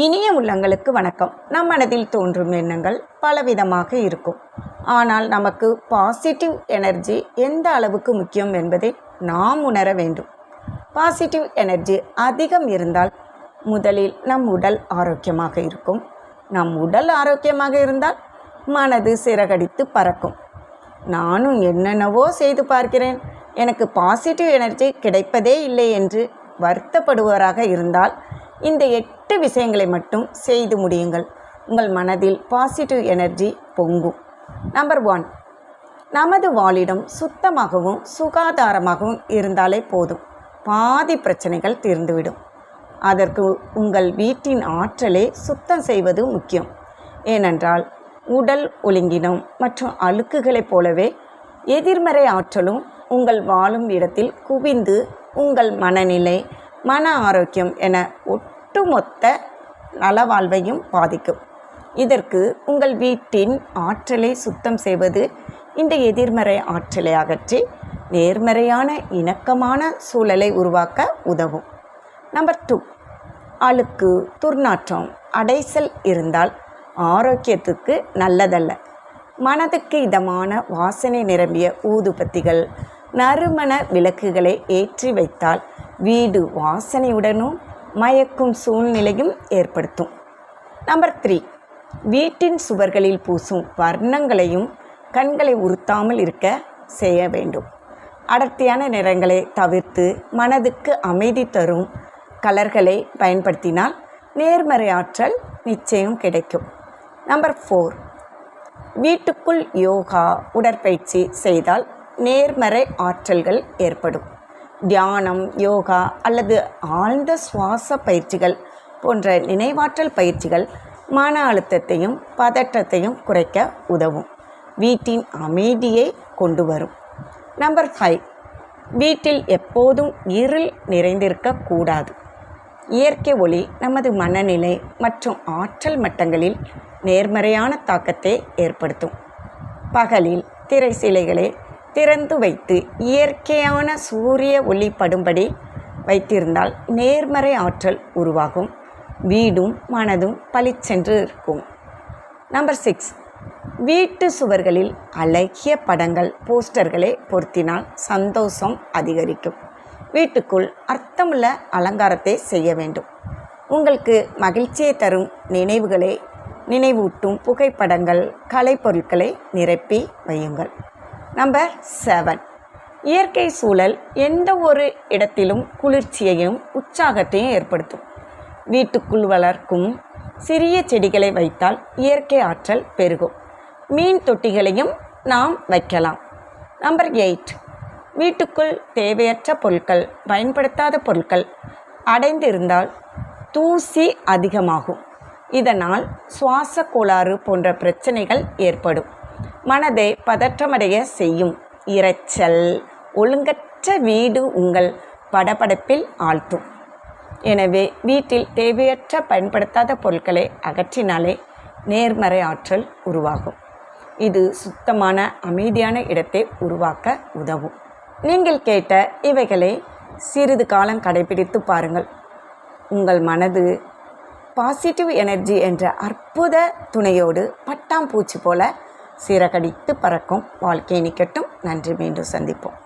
இனிய உள்ளங்களுக்கு வணக்கம். நம் மனதில் தோன்றும் எண்ணங்கள் பலவிதமாக இருக்கும். ஆனால் நமக்கு பாசிட்டிவ் எனர்ஜி எந்த அளவுக்கு முக்கியம் என்பதை நாம் உணர வேண்டும். பாசிட்டிவ் எனர்ஜி அதிகம் இருந்தால் முதலில் நம் உடல் ஆரோக்கியமாக இருக்கும். நம் உடல் ஆரோக்கியமாக இருந்தால் மனது சிறகடித்து பறக்கும். நானும் என்னென்னவோ செய்து பார்க்கிறேன். எனக்கு பாசிட்டிவ் எனர்ஜி கிடைப்பதே இல்லை என்று வருத்தப்படுவராக இருந்தால் இந்த எட்டு விஷயங்களை மட்டும் செய்து முடியுங்கள். உங்கள் மனதில் பாசிட்டிவ் எனர்ஜி பொங்கும். நம்பர் ஒன் நமது வாழிடம் சுத்தமாகவும் சுகாதாரமாகவும் இருந்தாலே போதும். பாதி பிரச்சனைகள் தீர்ந்துவிடும். அதற்கு உங்கள் வீட்டின் ஆற்றலை சுத்தம் செய்வது முக்கியம். ஏனென்றால் உடல் ஒழுங்கினம் மற்றும் அழுக்குகளைப் போலவே எதிர்மறை ஆற்றலும் உங்கள் வாழும் இடத்தில் குவிந்து உங்கள் மனநிலை மன ஆரோக்கியம் என ஒட்டுமொத்த நலவாழ்வையும் பாதிக்கும். இதற்கு உங்கள் வீட்டின் ஆற்றலை சுத்தம் செய்வது இந்த எதிர்மறை ஆற்றலை அகற்றி நேர்மறையான இணக்கமான சூழலை உருவாக்க உதவும். நம்பர் டூ அழுக்கு துர்நாற்றம் அடைசல் இருந்தால் ஆரோக்கியத்துக்கு நல்லதல்ல. மனதுக்கு இதமான வாசனை நிரம்பிய ஊதுபத்திகள் நறுமண விளக்குகளை ஏற்றி வைத்தால் வீடு வாசனையுடனும் மயக்கும் சூழ்நிலையும் ஏற்படுத்தும். Number three. வீட்டின் சுவர்களில் பூசும் வர்ணங்களையும் கண்களை உறுத்தாமல் இருக்க செய்ய வேண்டும். அடர்த்தியான நிறங்களை தவிர்த்து மனதுக்கு அமைதி தரும் கலர்களை பயன்படுத்தினால் நேர்மறை ஆற்றல் நிச்சயம் கிடைக்கும். Number four. வீட்டுக்குள் யோகா உடற்பயிற்சி செய்தால் நேர்மறை ஆற்றல்கள் ஏற்படும். தியானம் யோகா அல்லது ஆழ்ந்த சுவாச பயிற்சிகள் போன்ற நினைவாற்றல் பயிற்சிகள் மன அழுத்தத்தையும் பதற்றத்தையும் குறைக்க உதவும். வீட்டின் அமைதியை கொண்டு வரும். Number five. வீட்டில் எப்போதும் இருள் நிறைந்திருக்கக்கூடாது இயற்கை ஒளி நமது மனநிலை மற்றும் ஆற்றல் மட்டங்களில் நேர்மறையான தாக்கத்தை ஏற்படுத்தும். பகலில் திரை சிலைகளை திறந்து வைத்து இயற்கையான சூரிய ஒளி படும்படி வைத்திருந்தால் நேர்மறை ஆற்றல் உருவாகும். வீடும் மனதும் பளிச்சென்று இருக்கும். நம்பர் சிக்ஸ் வீட்டு சுவர்களில் அழகிய படங்கள் போஸ்டர்களை பொருத்தினால் சந்தோஷம் அதிகரிக்கும். வீட்டுக்குள் அர்த்தமுள்ள அலங்காரத்தை செய்ய வேண்டும். உங்களுக்கு மகிழ்ச்சியை தரும் நினைவுகளை நினைவூட்டும் புகைப்படங்கள் கலைப்பொருட்களை நிரப்பி வையுங்கள். நம்பர் செவன் இயற்கை சூழல் எந்த ஒரு இடத்திலும் குளிர்ச்சியையும் உற்சாகத்தையும் ஏற்படுத்தும். வீட்டுக்குள் வளர்க்கும் சிறிய செடிகளை வைத்தால் இயற்கை ஆற்றல் பெருகும். மீன் தொட்டிகளையும் நாம் வைக்கலாம். நம்பர் எயிட் வீட்டுக்குள் தேவையற்ற பொருட்கள் பயன்படுத்தாத பொருட்கள் அடைந்திருந்தால் தூசி அதிகமாகும். இதனால் சுவாச கோளாறு போன்ற பிரச்சனைகள் ஏற்படும். மனதை பதற்றமடைய செய்யும் இரைச்சல். ஒழுங்கற்ற வீடு உங்கள் படபடப்பில் ஆழ்த்தும். எனவே வீட்டில் தேவையற்ற பயன்படுத்தாத பொருட்களை அகற்றினாலே நேர்மறை ஆற்றல் உருவாகும். இது சுத்தமான அமைதியான இடத்தை உருவாக்க உதவும். நீங்கள் கேட்ட இவைகளை சிறிது காலம் கடைபிடித்து பாருங்கள். உங்கள் மனது பாசிட்டிவ் எனர்ஜி என்ற அற்புத துணையோடு பட்டாம்பூச்சி போல சிறகடித்து பறக்கும் வாழ்க்கை நிக்கட்டும். நன்றி மீண்டும் சந்திப்போம்.